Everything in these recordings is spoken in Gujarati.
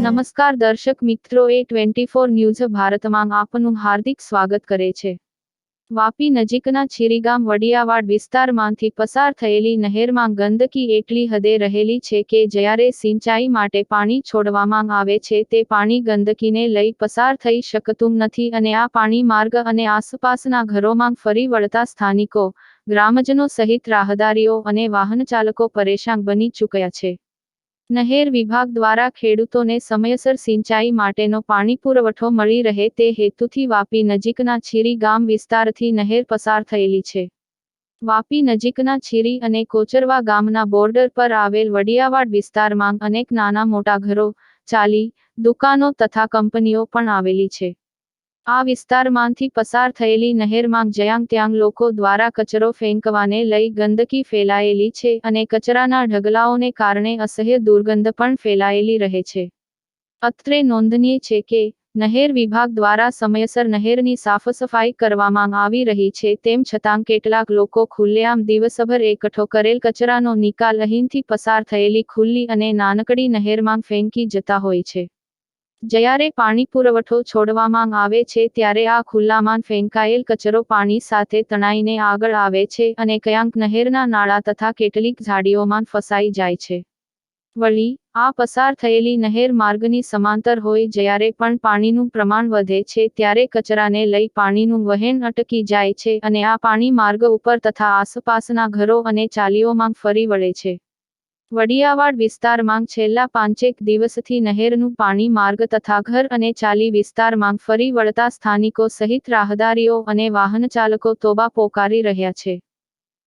નમસ્કાર દર્શક મિત્રો, એ ટ્વેન્ટી ફોર ન્યૂઝ ભારતમાં આપનું હાર્દિક સ્વાગત કરે છે. વાપી નજીકના છીરીગામ વડિયાવાડ વિસ્તારમાંથી પસાર થયેલી નહેરમાં ગંદકી એટલી હદે રહેલી છે કે જ્યારે સિંચાઈ માટે પાણી છોડવામાં આવે છે, તે પાણી ગંદકીને લઈ પસાર થઈ શકતું નથી અને આ પાણી માર્ગ અને આસપાસના ઘરોમાં ફરી વળતા સ્થાનિકો, ગ્રામજનો સહિત રાહદારીઓ અને વાહનચાલકો પરેશાન બની ચૂક્યા છે. નહેર વિભાગ દ્વારા ખેડૂતોને સમયસર સિંચાઈ માટેનો પાણી પુરવઠો મળી રહે તે હેતુથી વાપી નજીકના છીરી ગામ વિસ્તારથી નહેર પસાર થયેલી છે. વાપી નજીકના છીરી અને કોચરવા ગામના બોર્ડર પર આવેલ વડિયાવાડ વિસ્તારમાં અનેક નાના મોટા ઘરો, ચાલી, દુકાનો તથા કંપનીઓ પણ આવેલી છે. આ વિસ્તારમાંથી પસાર થયેલી નહેરમાં જ્યાં ત્યાં લોકો દ્વારા કચરો ફેંકવાને લઈ ગંદકી ફેલાયેલી છે અને કચરાના ઢગલાઓને કારણે અસહ્ય દુર્ગંધ પણ ફેલાયેલી રહે છે. અત્રે નોંધનીય છે કે, નહેર વિભાગ દ્વારા સમયસર નહેરની સાફસફાઈ કરવામાં આવી રહી છે તેમ છતાં કેટલાક લોકો ખુલ્લેઆમ દિવસભર એકઠો કરેલ કચરાનો નિકાલ અહીંથી પસાર થયેલી ખુલ્લી અને નાનકડી નહેરમાં ફેંકી જતા હોય છે. જ્યારે પાણી પુરવઠો છોડવામાં આવે છે ત્યારે આ ખુલ્લામાં ફેંકાયેલ કચરો પાણી સાથે તણાઈને આગળ આવે છે અને ક્યાંક નહેરના નાળા તથા કેટલીક ઝાડીઓમાં ફસાઈ જાય છે. વળી, આ પસાર થયેલી નહેર માર્ગની સમાંતર હોય જ્યારે પણ પાણીનું પ્રમાણ વધે છે ત્યારે કચરાને લઈ પાણીનું વહેણ અટકી જાય છે અને આ પાણી માર્ગ ઉપર તથા આસપાસના ઘરો અને ચાલીઓમાં ફરી વળે છે. વડિયાવાડ વિસ્તારમાં છેલ્લા પાંચેક દિવસથી નહેરનું પાણી માર્ગ તથા ઘર અને ચાલી વિસ્તારમાં ફરી વળતા સ્થાનિકો સહિત રાહદારીઓ અને વાહનચાલકો તોબા પોકારી રહ્યા છે.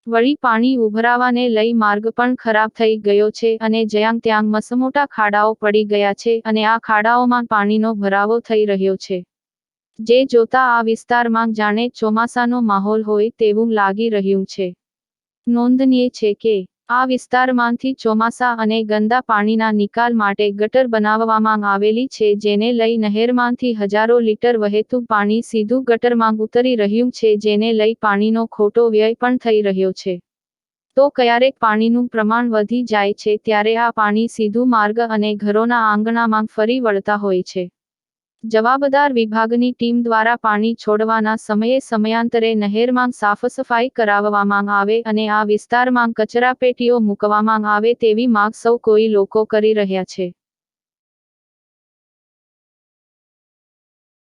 વળી પાણી ઉભરાવાને લઈ માર્ગ પણ ખરાબ થઈ ગયો છે અને જ્યાં ત્યાં મસમોટા ખાડાઓ પડી ગયા છે અને આ ખાડાઓમાં પાણીનો ભરાવો થઈ રહ્યો છે. જે જોતા આ વિસ્તારમાં જાણે ચોમાસાનો માહોલ હોય તેવું લાગી રહ્યું છે. નોંધનીય છે કે આ વિસ્તારમાંથી ચોમાસા અને ગંદા પાણીના નિકાલ માટે ગટર બનાવવામાં આવેલી છે, જેને લઈ નહેરમાંથી હજારો લીટર વહેતું પાણી સીધું ગટરમાં ઉતરી રહ્યું છે, જેને લઈ પાણીનો ખોટો વ્યય પણ થઈ રહ્યો છે. તો ક્યારેક પાણીનું પ્રમાણ વધી જાય છે, ત્યારે આ પાણી સીધું માર્ગ અને ઘરોના આંગણામાં ફરી વળતા હોય છે. જવાબદાર વિભાગની ટીમ દ્વારા પાણી છોડવાના સમયે સમયાંતરે નહેરમાં સાફસફાઈ કરાવવામાં આવે અને આ વિસ્તારમાં કચરાપેટીઓ મૂકવામાં આવે તેવી માગ સૌ કોઈ લોકો કરી રહ્યા છે.